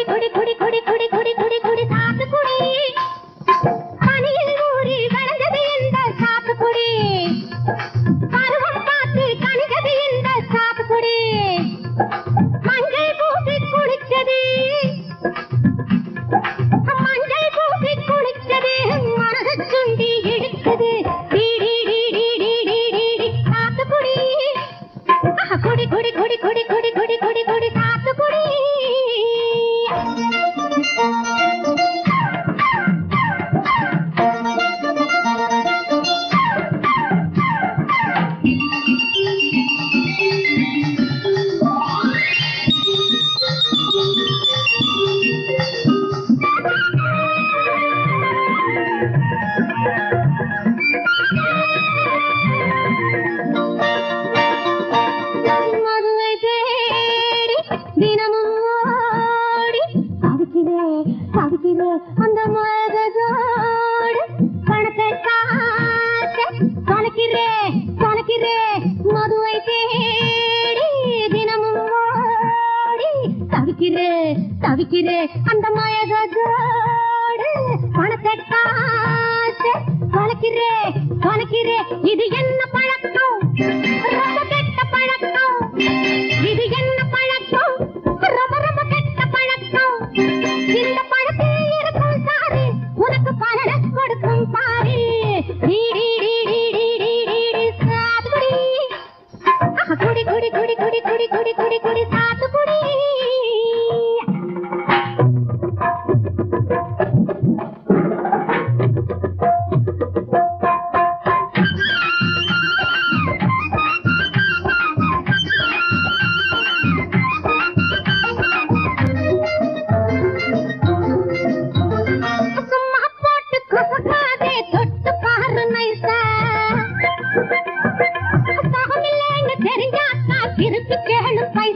குடி குடி குடி குடி குடி குடி குடி குடி சாத்துக்குடி பனியில் ஊறி இந்த சாத்துக்குடி பருவம் பார்த்து கணிதது இந்த சாத்துக்குடி மஞ்சள் பூசி குளிச்சது மஞ்சள் பூசி குளிச்சது சுண்டி குடி குடி குடி குடி குடி குடி அந்த மகதோடு பணத்தை காட்ட தொலைக்கிறே தொலைக்கிறே மதுவை தேடி தினமும் ஓடி தவிக்கிறே தவிக்கிறே. அந்த மயகதோடு பணத்தை காட்ட தொலைக்கிறே தொலைக்கிறே இது என்ன பழக்கம்? కుడి కుడి కుడి కుడి కుడి కుడి సాతు కుడి.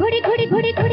घुड़ी घुड़ी घुड़ी घुड़ी।